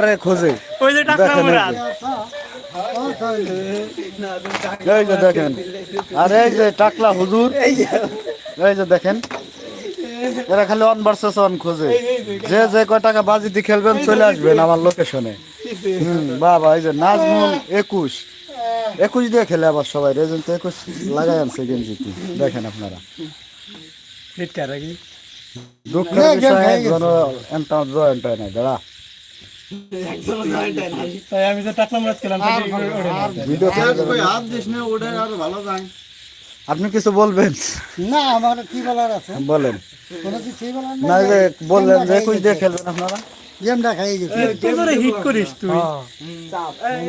আরে খোঁজে। ওই যে টাকা দেখেন মুরাদ এই যে দেখেন। আর এই যে টাকলা হুজুর। এই যে। দেখেন। এরা খালি অন ভার্সেস অন খোঁজে। যে যে কয় টাকা বাজিতে খেলবেন চলে আসবেন আমার লোকেশনে হুম বাবা এই যে নাজমুল একুশ। একুশ দিয়ে খেলে আবার সবাই। রেজন তো একুশ লাগাই আনছে গেঞ্জিতে। দেখেন আপনারা। ফিট কার কি দুঃখের বিষয় জয়েন্ট হয় নাই দাঁড়া। তাই আমি যে টাকা মুরাদ খেলাম তাই ওড়ে না। ভিডিও হাত দিস না ওটা আরও ভালো যায় আপনি কিছু বলবেন না আমার কি বলার আছে বলেন কোনো কিছু বলার না যে বললেন যে একুশ দিয়ে খেলবেন আপনারা গেমটা খাই গেছে তুই তোরে হিট করিস তুই এই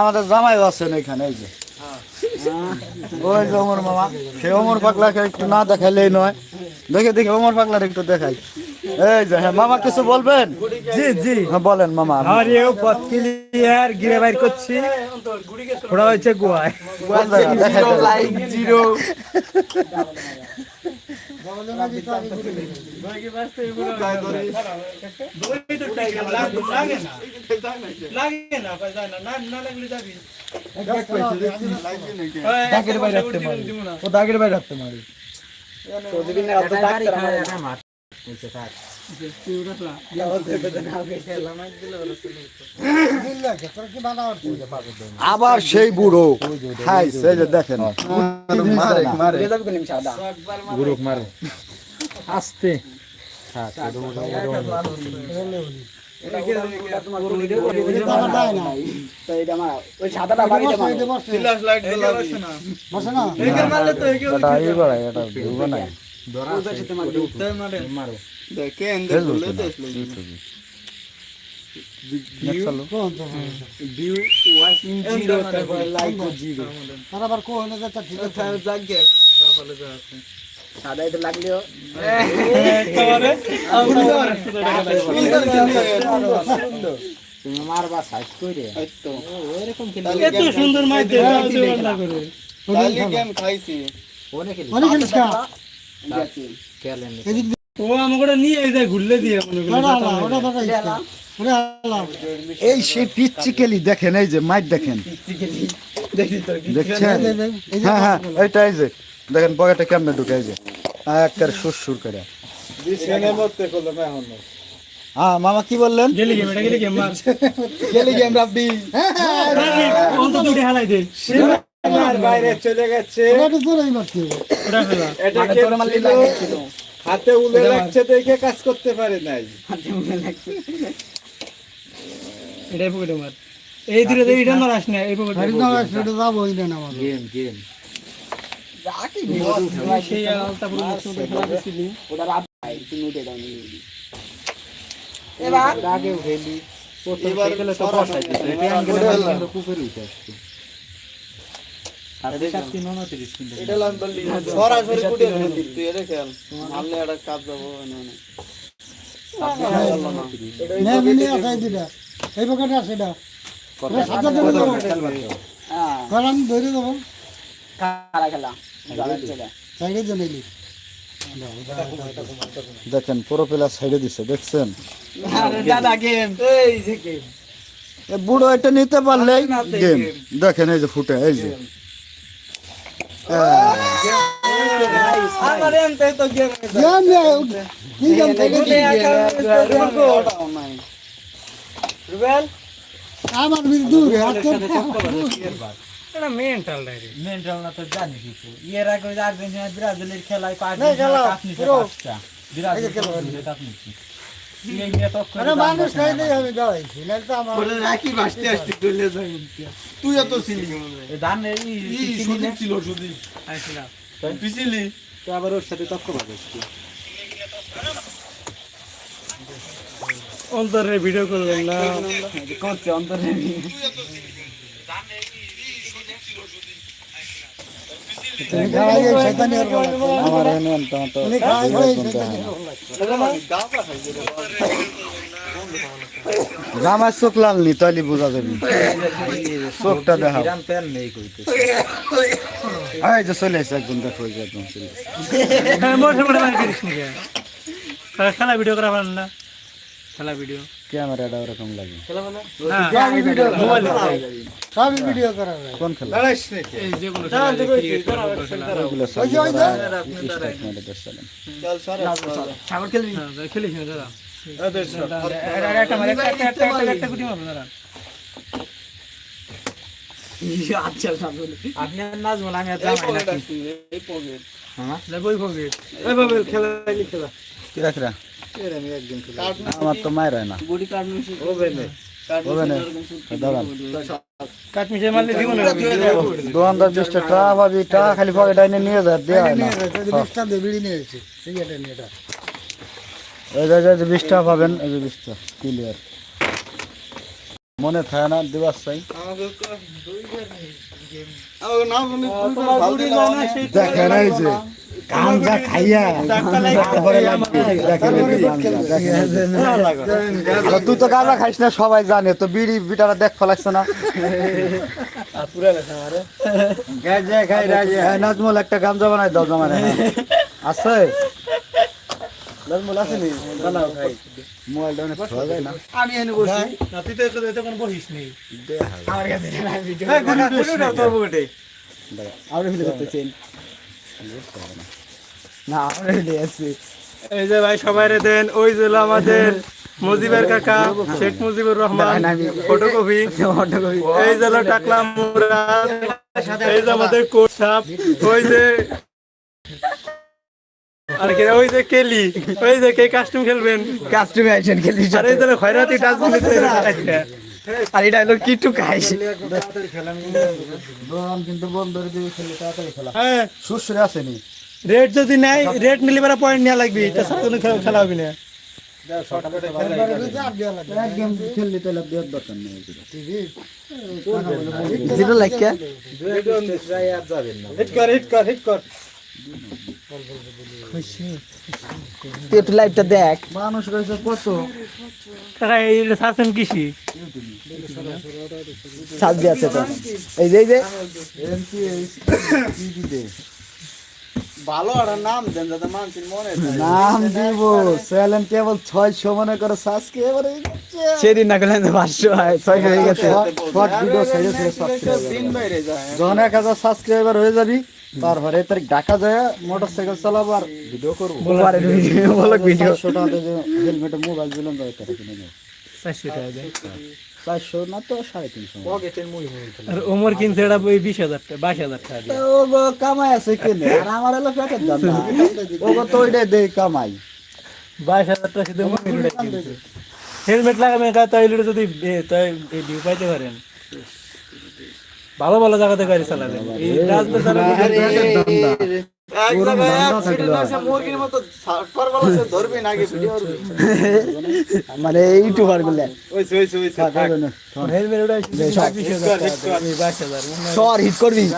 আমাদের জামাইও আছেন এখানে এই যে। ওই যে ওমর মামা। সে ওমর পাগলাকে একটু না দেখাইলেই নয়। দেখে দেখে ওমর পাগলার একটু দেখাই। এই যে হ্যাঁ মামা কিছু বলবেন? জি জি। হ্যাঁ বলেন মামা। আর এও পথ ক্লিয়ার গিরে বাইর করছি। ওরা হচ্ছে গোয়ায় দেন। জিরো। দাগের বাইরে রাখতে পারি। আবার সেই বুড়ো হাই সেই যে দেখেন আস্তে এটা ই বাড়াই, এটা ভুল বানাই। Next চালু। আর আবার কো হলে যাচ্ছে ঠিক আছে এত সুন্দর মাছ দেওয়া করে অনেক খেলিস কা এদিক ও আমাকে নিয়ে যায় ঘুরলে দিয়ে মনে এই সেই দেখেন এই যে মাইট দেখেন দেখছেন হ্যাঁ হ্যাঁ এইটা এই যে দেখেন পকেটে কেমনে ঢুকে এই যে একটা সুর সুর করে হ্যাঁ মামা কি বললেন গেলি গেম এটা গেলি গেম গেলি গেম রাব্বি অন্তত দুটো দে বাইরে চলে গেছে। ওটা তো ওটা এটা ছিল হাতে উলে লাগছে দেখে কাজ করতে পারে নাই। এটাই পকেটে মার। এই দূরে তো এটা মারাস না এই পকেটে বাড়ি না সেটা ওই না আমার সেই আলতা পুরো মুখ খেলা দিছিলি সরাসরি কুটে তুই এটা খেল মারলে একটা কাজ যাব নে মিনি আছে এই দুটা এই পকেটে আছে এটা। সাজা ধরে দেবো কারণ ধরে দেবো। সাইডে জনেলি দেখেন পুরো প্লেয়ার সাইডে দিছে দেখছেন? বুড়ো এটা নিতে পারলে গেম দেখেন এই যে ফুটে এই যে গেম নে কি গেম সাইডে আমার এটা মেন্টাল ডাইরে মেন্টাল না তো এর আগে আর্জেন্টিনা ব্রাজিলের খেলায় পাঁচ আমি দাঁড়াইছি তো আমার রাখি বাসতে আসতে চলে যাই তুই এত ছিলি। এই ধান এই ই সুদীপ ছিল সুদীপ। তুই ছিলি? তো আবার ওর সাথে তক্ক পাবে অন্তরে ভিডিও করবেন না। করছে অন্তরে আমার তো জামার চোখ লাল নি তাহলে বোঝা যাবে। চোখটা দেখা এই যে চলে এসে একজন দেখো একদম চলে নি খেলা ভিডিও করা খেলা ভিডিও ক্যামেরাটা ওরকম লাগে সবই ভিডিও মোবাইল সবই ভিডিও করা যায় কোন খেলা দাঁড়াইস নাকি এই যে কোনো খেলা ক্রিকেট খেলা খেলা ওইগুলো সব ওই যে ওই যে স্টার্ট মেরে দেখালাম ছাগল খেলবি খেলিস না দাদা এদের সব। একটা মারে একটা একটা একটা একটা গুটি মারো দাদা আপনি আর নাচবেন আমি আর জামাই নাকি বই ফোকে এভাবে খেলা নি খেলা কি রাখরা আমার তো মায়ের হয় না। দোকানদার বিশটা টাকা পাবি টাকা খালি পকেট আইনে নিয়ে দেওয়া হয় না। এই যে পাবেন এই যে বিশটা ক্লিয়ার মনে থাকে না দিবার চাই দেখেন এই যে খাইয়া তারপরে তুই তো গাঁজা খাইস না সবাই জানে তো বিড়ি বিটারা দেখ ফেলাইছে না। গাঁজা খাই রাজে হ্যাঁ নাজমুল একটা গাঞ্জা বানাই দাও জমানে আছে? আমি এনে বসি। না তুই তো নেই আরে ফিরে করতেছেন না আমরা ফিরে এই যে ভাই সবাই দেন ওই যে আমাদের মুজিবের কাকা শেখ মুজিবুর রহমান ফটোকপি। এই যে টাকলা মুরাদ এই যে আমাদের কোট সাপ ওই যে আর কি ওই যে কেলি ওই যে কে কাস্টম খেলবেন? কাস্টমে আইছেন খেলি। আর এই যে হলো খয়রাতি ডাস্টবিন আর এটা হলো কিটু খাইস দোকান কিন্তু বন্ধ করে দিবি খেলে তাড়াতাড়ি খেলা হ্যাঁ। সুশ্রে আসেনি। রেড যদি নাই রেড নিলে পরে পয়েন্ট নেওয়া লাগবে তাছাড়া কোনো খেলা- খেলা হবে না। দেখ। মানুষ রয়েছে কত? কৃষি। সাবজি আছে তো। এই যে এই যে। ভালো একটা নাম দেন যাতে মানুষের মনে নাম দিব চ্যালেঞ্জ কেবল ছয়শো মনে করে সাবস্ক্রাইবার সেদিন না করলেন তো পাঁচশো হয় ছয়শো হয়ে গেছে। শর্ট ভিডিও ছেড়ে ছেড়ে সাবস্ক্রাইবার দিন বাইরে যায় যখন এক হাজার সাবস্ক্রাইবার হয়ে যাবি তারপরে এই তারিখ ঢাকা যায় মোটর সাইকেল চালাবো আর ভিডিও করব। ভিডিও হেলমেটে মোবাইল দিলাম তো তারা কিনে নেব চারশো টাকা দেয়। চারশো না তো সাড়ে তিনশো আর ওমর কিনছে এটা ওই বিশ হাজার টাকা বাইশ হাজার টাকা ও কামাই আছে কিনে? আর আমার দাম ও তো ওইটাই দেই কামাই। বাইশ হাজার টাকা শুধু হেলমেট লাগাবেন কা তাই লিটে যদি তাই এই পাইতে পারেন। ভালো ভালো জায়গাতে গাড়ি চালাবেন। এই রাস্তা চালাবেন মানে ইউটিউবারগুলো। হিট করবি?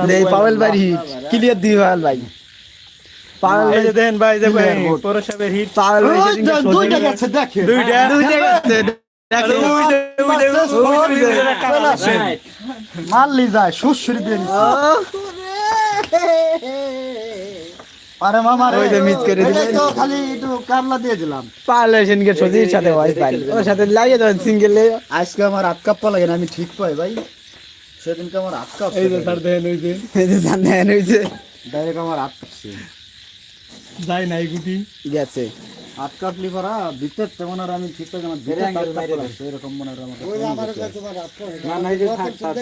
মানে পাবেল ভাই হিট ক্লিয়ার দিবি পাবেল ভাই? পাবেল ভাই দেখেন ভাই যে হিট পাবেল ভাই দুইটা গেছে দেখে। দুইটা। দুইটা গেছে। মারলি যায় দিয়ে আরে মামা রে ওই যে miss করে দিলেন। তো খালি একটু কামলা দিয়ে দিলাম। সজির সাথে ওর সাথে লাগিয়ে দেবেন সিঙ্গেল আজকে আমার হাত কাপ্পা লাগে না আমি ঠিক পাই ভাই। সেদিনকে আমার হাত কাপ এই যে স্যার দেখেন ওই যে। এই যে জানেন হয়েছে ডাইরেক্ট আমার হাত কাঁপছে যায় নাই গুটি। গেছে। হাত কাটলি পারা ভিতর তেমন আর আমি ঠিকঠাক আমার করে এরকম মনে হয় আমার না না যে থাক থাক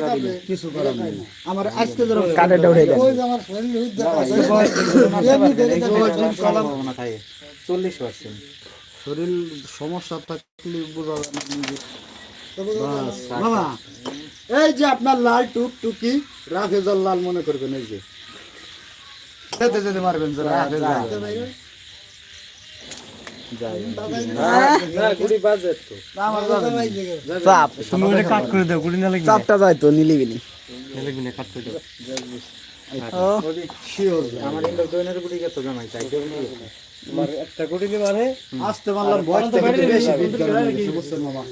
কিছু করার নেই। আমার আজকে ধরো ওই আমার হুদ দেখা দেখে দেখে চল্লিশ পার্সেন্ট। শরীর সমস্যা থাকলে বোঝা যায় এই যে আপনার লাল টুক টুকি রাফেজাল লাল মনে করবেন এই যে। যেতে যেতে রাফেজাল। চাপটা যায় তো নিলিবিলি একটা মানে আসতে পারলাম বেশি বুঝছেন মামা?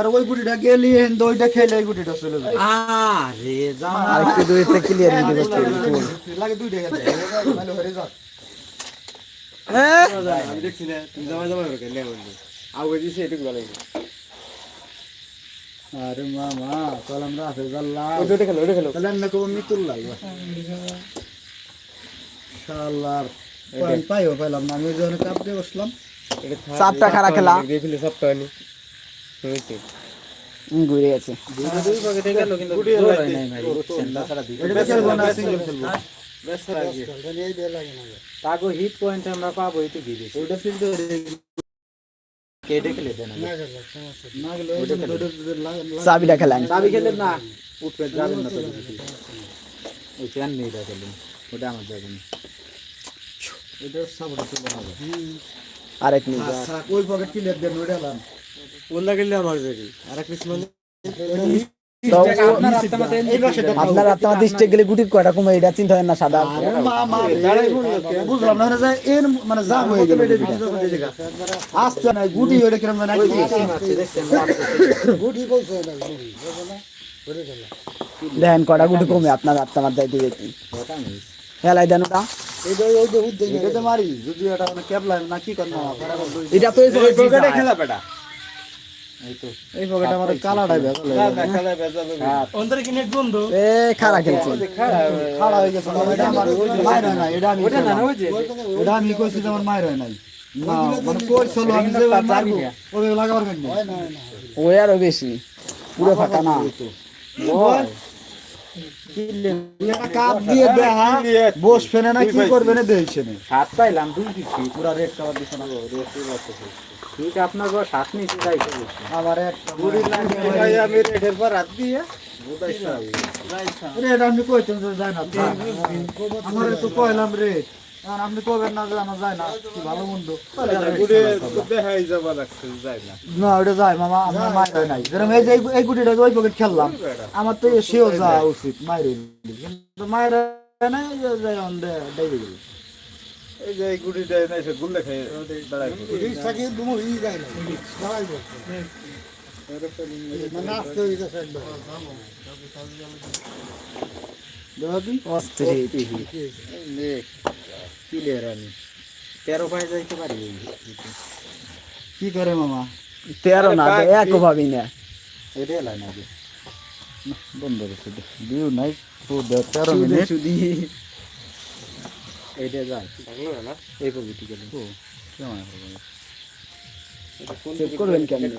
আর ওই গুটিটা গেলি ওইটা খেলে এই গুটিটা চলে যাবে। আরে জামা আর একটু দূরে ক্লিয়ার নিতে লাগে দুইটা গেলে ভালো হয়ে যাক আমি দেখছি না তুমি জামা জামা করে লে বললি আগে দিছে এটুকু ভালো আরে মামা কলম রাফেজাল লাল ওটা খেলো ওটা খেলো তাহলে আমরা কবো মিতুল লাগবে শালার পাইও পাইলাম না আমি কাপ দিয়ে বসলাম চাপটা খারাপ খেলা দিয়ে ফেলে সব হয়নি। হয়েছে ঘুরে গেছে দুই গেল কিন্তু এটা ব্যস্ত তাগো হিট পয়েন্ট আমরা পাবো তো গিয়ে ওইটা ফিল কেটে খেলে দেন চাবিটা চাবি খেলে না উঠবে যাবেন না তো ওই ফ্যান নেই খেলেন ওটা আমার যাবেন ওইটা সাপোর্ট চলে যাবে। আরেক মিনিট আচ্ছা ওই পকেট ক্লিয়ার দেন লাম ওলা গেলে আমার যাবি আর এক মানে আপনার আত্মা দৃষ্টি গেলে। গুটি কয়টা কমে এটা চিন্তা হয় না সাদা বুঝলাম না মানে এর মানে যা হয়ে গেল আসতে নাই গুটি ওইটা কিরম জানি গুটি কইছে না দেখেন কয়টা গুটি কমে আপনার আত্মা যাইতে দেখি। হেলাই দেন ওটা। এই যে ওই যে হুদ মারি যদি এটা ক্যাবলা না কি করব এটা তো এই পকেটে খেলা বেটা। এই পকেট আমার কালাটাই ভেজাল হয়ে গেছে। না খেলা অন্তরে কি নেট বন্ধ? এ খারাপ খেলছে খাড়া হয়ে গেছে। মানে এটা আমার মায়ের হয় না এটা আমি এটা আমি কইছি আমার মায়ের হয় নাই। না মানে কইছিল আমি যে মারবো ওই লাগাবার কেন ও আরও বেশি। পুরো ফাঁকা না। এটা কাপ দিয়ে দেহা বস ফেনে না কি করবে না দেখছে না সাত পাইলাম দুই দিচ্ছি পুরা রেড কাভার দিছে না ঠিক আপনার বড় নিচে যাই আমার আমি পর রাত দিয়ে রেড আমি যে যায় না। আমার তো কইলাম রেড আর আপনি কবেন না যায় না। ভালো মন্দ গুড়ে দেখাই যাবা লাগছে যাই না। না ওটা যায় মামা আমার মায়ের নাই। যেরকম এই যে এই- এই গুটিটা ওই পকেট খেললাম আমার তো সেও যাওয়া উচিত মায়ের কিন্তু মায়ের নাই যে যায় অন্ধে ডাইবে গেল। এই যে এই গুড়িটা নাই সে গুল্লে খাই দাঁড়াই গুটি থাকে দুমো ই যায় না। দাঁড়াই বসে মানে আসতে হয়ে গেছে একদম দেখি অস্থির ক্লিয়ার আমি তেরো পায়ে যাইতে পারি কি করে মামা? তেরো না এক ভাবি না। না বন্ধ রেখে দে ভিউ নাই তেরো মিনিট। এইটা যায় এই পবিটি গেল চেক করবেন কেমন